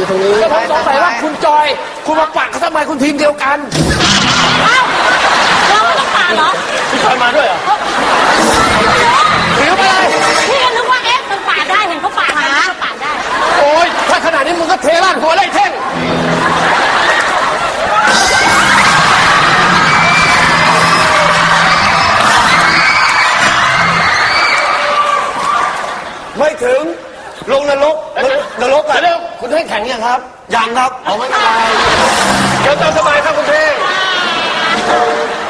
อยู่ตรงนี้แต่ผมสงสัยว่าคุณจอย คุณมาปักเขาทำไมคุณทีมเดียวกันเราไม่ต้องป่าเหรอคุณจอยมาด้วยเหรอถือไปเลยพี่ก็นึกว่าเอ๊ะมันป่าได้เห็นเขาป่ากันก็ป่าได้ โอ้ยถ้าขนาดนี้มึงก็เทร่างหัวไล่เท่งไม่ถึงลงนรกนรกอะเร็ว คุณเท่งแข็งยังครับ ยังครับเอาไม่เป็นไรเดี๋ยวตามสบายครับคุณเท่ง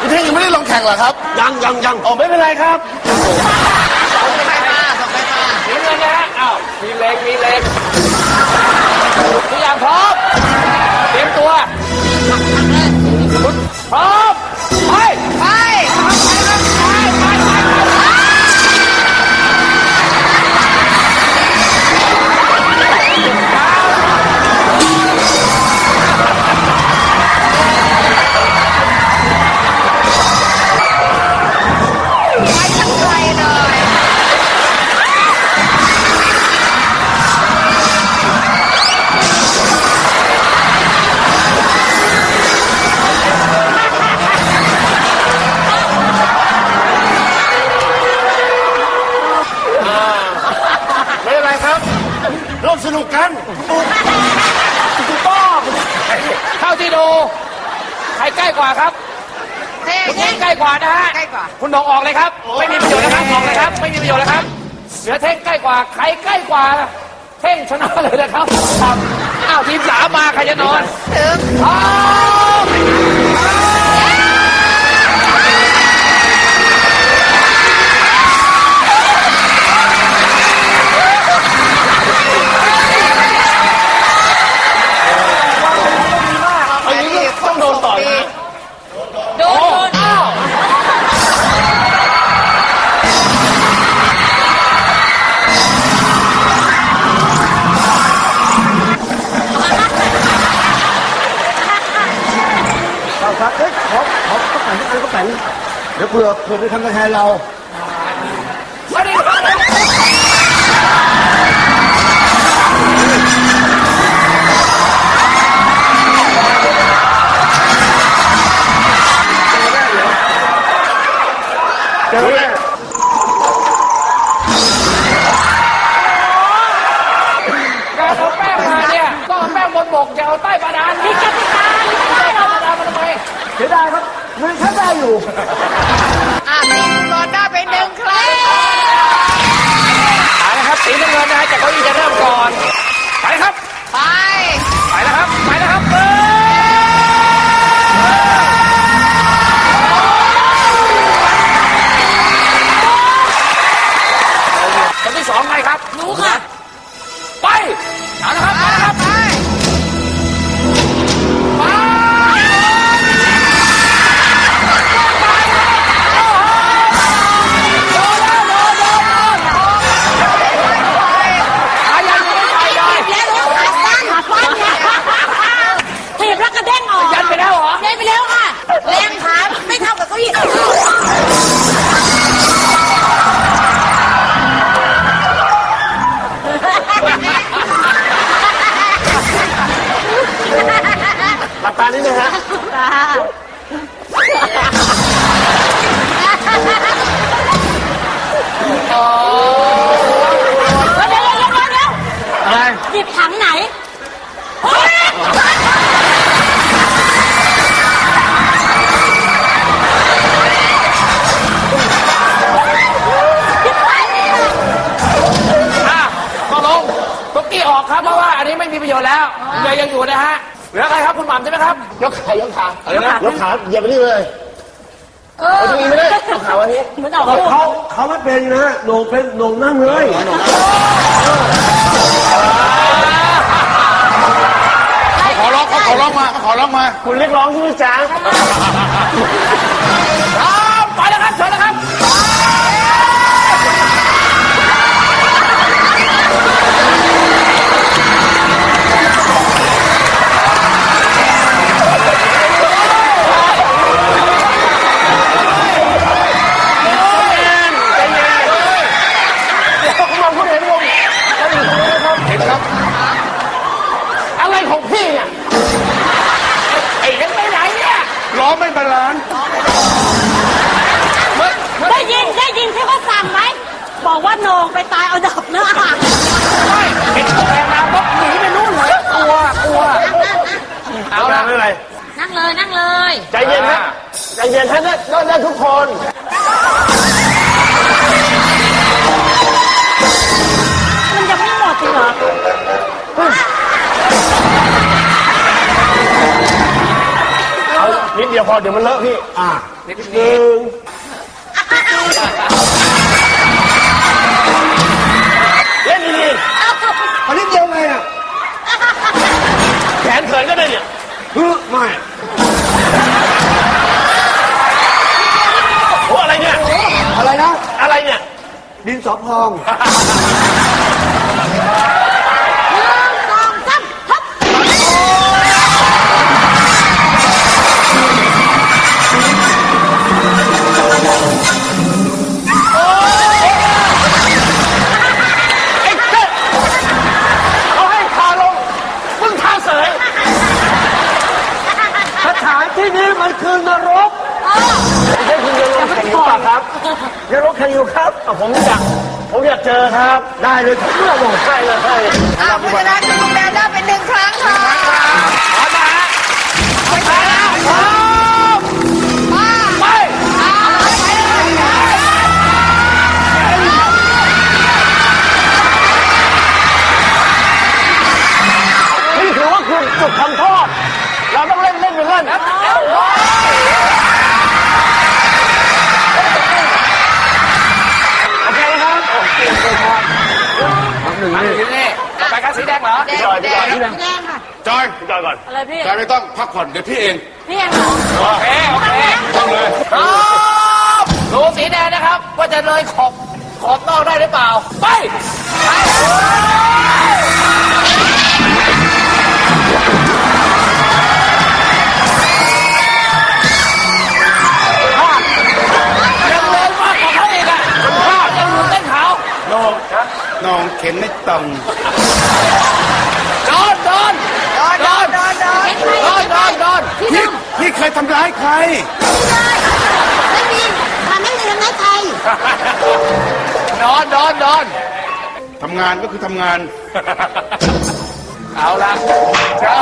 คุณเท่งยังไม่ได้ลงแข่งเหรอครับ ยังยังยังอ๋อไม่เป็นไรครับส่งไปมาส่งไปมาทีมเงินนะฮะอ้าวมีเล็กมีเล็กทุกอย่างพร้อมเตรียมตัวพร้อม กล้กว่าครับคุณเท่งใกล้กว่านะฮะใกล้กว่า คุณหนองออกเลยครับ ไม่มีประโยชน์แล้วครับออกเลยครับ ไม่มีประโยชน์แล้วครับเหลือเท่งใกล้กว่าใครใกล้กว่าเท่งชนะเลยนะครับครับอ้าวทีมสามมาใครจะนอนถึง ขอก็แป่นอันก็แป่นเดี๋ยวเผื่อเผื่อไปทำกระแทนเรามาดิครับเจอแน่การเอาแป้งมาเนี่ยต้องเอาแป้งบนบกอย่าเอาใต้บาดาลนะมีกติกาไม่ได้หรใต้อกบาดาลมันทำไม เสียดายครับ เงินใช้ได้อยู่ อะทีมก่อนได้ไปหนึ่งครั้งเอาละครับสีน้ำเงินนะฮะจากเก้าอี้จะเริ่มก่อน ไปครับ ไป ไปแล้วครับ ไปแล้วครับเออ นิดนึงฮะเดี๋ยวเดี๋ยวเดี๋ยวเดี๋ยวอะไร หยิบถังไหนเฮ้ยอะก็ลงตุ๊กกี้ออกครับเพราะว่าอันนี้ไม่มีประโยชน์แล้วเหลือยังอยู่นะฮะ เหลือใครครับคุณหม่ำใช่ไหมครับ ยกขายกขาอะไรนะ ยกขาอย่าไปนี่เลยเอาตรงนี้ไม่ได้ยกขาไว้นี่เหมือนออกลูกเขาเขาไม่เป็นนะโหนงเป็นโหนงนั่งเลยขอร้องเขาขอร้องมาเขาขอร้องมา คุณเรียกร้องที่นี่จ้า ว่าโหนงไปตายเอาดอกหน้าไม่เห็นแรงมาปุ๊บหนีไปนู่นเลยกลัวกลัวเอาละเลยนั่งเลยนั่งเลย ใจเย็นฮะใจเย็นฮะไงนั่นทุกคนมันยังไม่หมดจริงเหรอนิดเดียวพอเดี๋ยวมันเลอะพี่ อ่านิดนึ่ง เขินก็ได้เนี่ยฮึไม่โอ้อะไรเนี่ย อะไรนะ อะไรเนี่ย ดินสอพอง ค แดงแดงแดงค่ะจอยจอยก่อนอะไรพี่จอยไม่ต้องพักผ่อนเดี๋ยวพี่เองพี่เองเหรอโอเคโอเคต้องเลยพร้อมดูสีแดงนะครับ ว่าจะเลยขอบขอบนอกได้หรือเปล่า ไปไปยังเลยมากกว่าเขาอีกอะพลาดยังอยู่เต้นขาวน้องน้องเข็นไม่ตรงโดนโดน โดนโดนโดนโดนโดนโดนโดนพี่พี่เคยทำร้ายใคร ไม่มีทำไม่มีทำร้ายใครโดนโดนโดนทำงานก็คือทำงาน เอาละเจ้า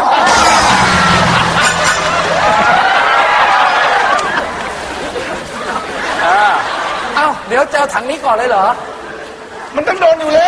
เอ้าเดี๋ยวเจอถังนี้ก่อนเลยเหรอ มันต้องโดนอยู่แล้ว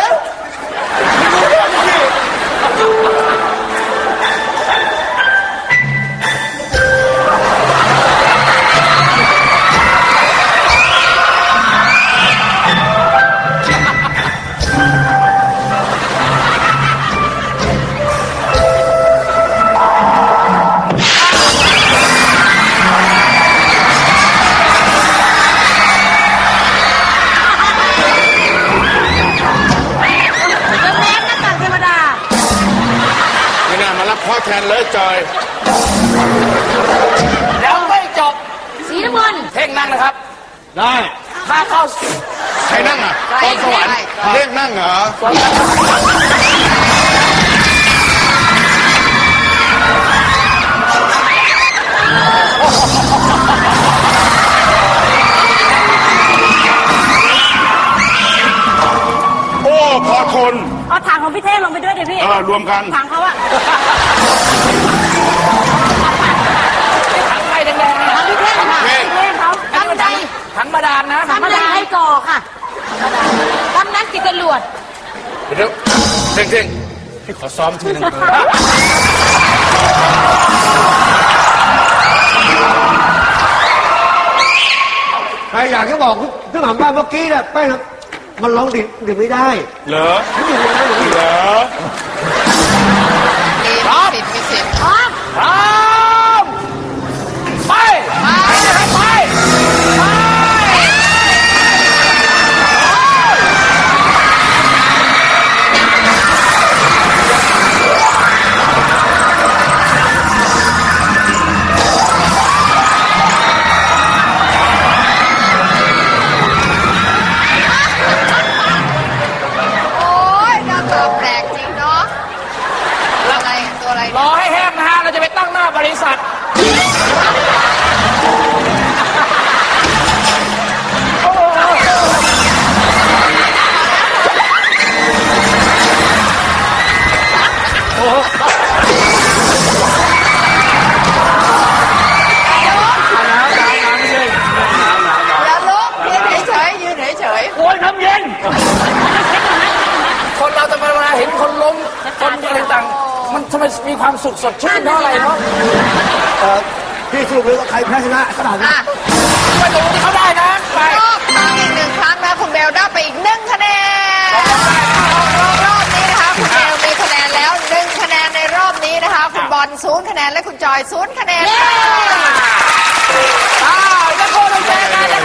ข้อแทนเลยจอยแล้วไม่จบสีน้ำเงินเพ่งนั่งนะครับได้ถ้าเข้าใครนั่งอะตอนสวรรค์เรียกนั่งเหรอโอ้พอทนเอาถังของพี่เท่ลงไปด้วยเดี๋ยวพี่เออรวมกันถังเขาอะ ถังไฟแดงๆเนี่ยถังพี่เท่ค่ะท่พี่เท่เขาอันนี้มันถังถังบาดาลนะทำได้ให้ก่อค่ะทำนั้นติดจรวดเดี๋ยวเท่งเท่งพี่ขอซ้อมทีหนึงใครอยากจะบอกเครื่องหอมบ้านเมื่อกี้เนี่ยแป้งมันร้องดิดิไม่ได้เหรอ ไม่ดิ่งไม่ได้หรอเหรอ พ สุดชื่นเพราะอะไรเนาะเอ่อพี่สรุปเลยว่าใครแพ้ชนะขนาดนี้อะไปดูที่เขาได้นะไปรอบครั้งอีกหนึ่งครั้งนะคุณเบลได้ไปอีกหนึ่งคะแนนรอบนี้นะคะคุณเบลมีคะแนนแล้วหนึ่งคะแนนในรอบนี้นะคะคุณบอลศูนย์คะแนนและคุณจอยศูนย์คะแนนค่ะ อ้าวแล้วก็ต้องเจอกันนะ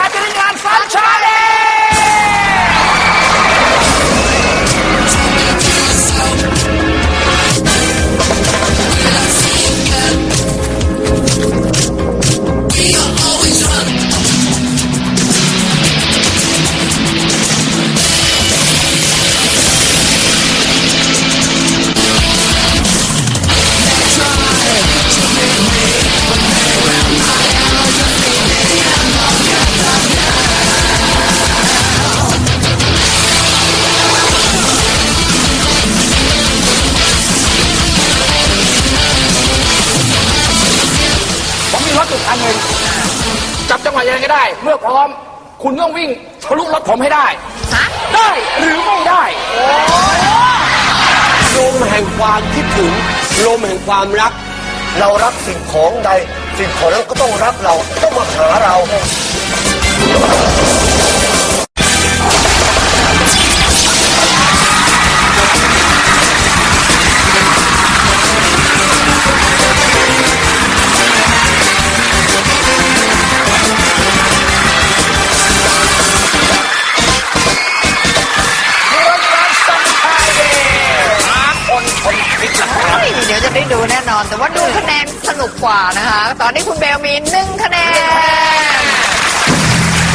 วิ่งทะลุรถผมให้ได้ ฮะ ได้หรือไม่ได้ ลมแห่งความคิดถึงลมแห่งความรัก เรารักสิ่งของใด สิ่งของนั้นก็ต้องรักเราต้องมาหาเรา อน แต่ว่าดูคะแนนสนุกกว่านะคะ ตอนนี้คุณเบลมีหนึ่งคะแนน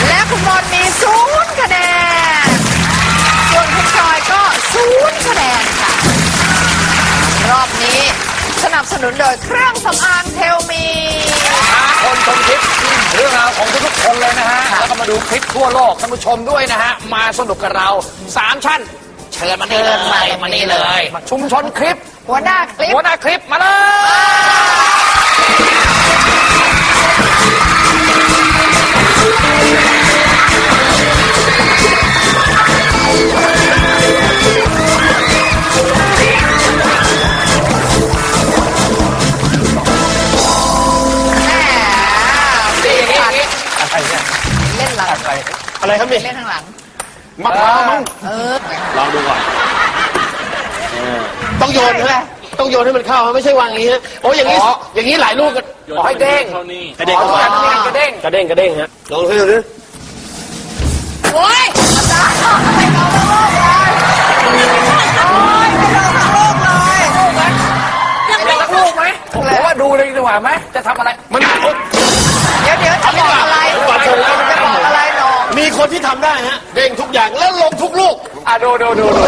และคุณบอลมีศูนย์คะแนน ส่วนคุณจอยก็ศูนย์คะแนนค่ะ รอบนี้สนับสนุนโดยเครื่องสำอางเทลมีหาคนชมคลิปเรื่องราวของทุกๆคนเลยนะฮะ แล้วก็มาดูคลิปทั่วโลกท่านผู้ชมด้วยนะฮะ มาสนุกกับเราสามชั้น เชิญมานี่เลยมานี่เลย ชุมชนคลิป หัวหน้าคลิปหัวหน้าคลิปมาเลยแหมนี่อย่างนี้อย่างนี้เล่นหลังอะไรครับนี่เล่นข้างหลังมะพร้าวมั้งเออลองดูก่อน ต้องโยนใช่ไหมต้องโยนให้มันเข้าไม่ใช่วางอย่างนี้ฮะโอ้อย่างนี้ อย่างนี้หลายลูกกันขอให้เด้งกระเด้งขอเข้าให้มากระเด้งกระเด้งกระเด้งกระเด้งฮะลองให้ดูดิโอ้ยอาจารย์ไม่เอาทั้งโลกเลยโอ้ยไม่เอาทั้งโลกเลยเป็นสักลูกไหมผมว่าดูเลยดีกว่าไหมจะทำอะไร มันเดี๋ยวเดี๋ยวจะบอกอะไรจะบอกอะไรหนองมีคนที่ทำได้ฮะ เด้งทุกอย่างแล้วลงทุกลูกอะดูดูดูดู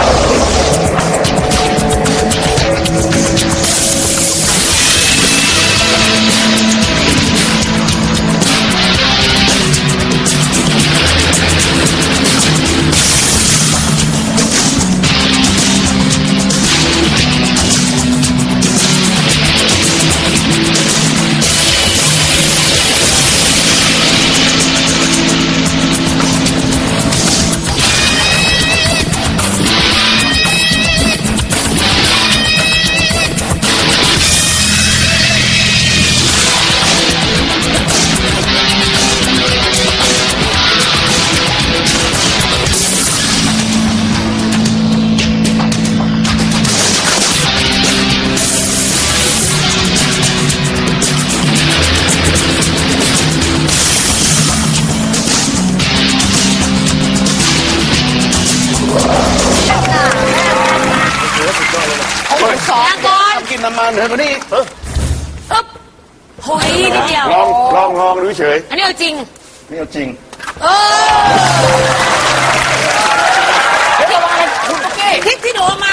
กินน้ำมันเถอะมานี่เอออึ๊บโอ้ยนิดเดียว ลองลองลองดูเฉยอันนี้เอาจริง นี่เอาจริง เออเดี๋ยวระวังนะคุณตุ๊กกี้คลิปที่หนูเอามา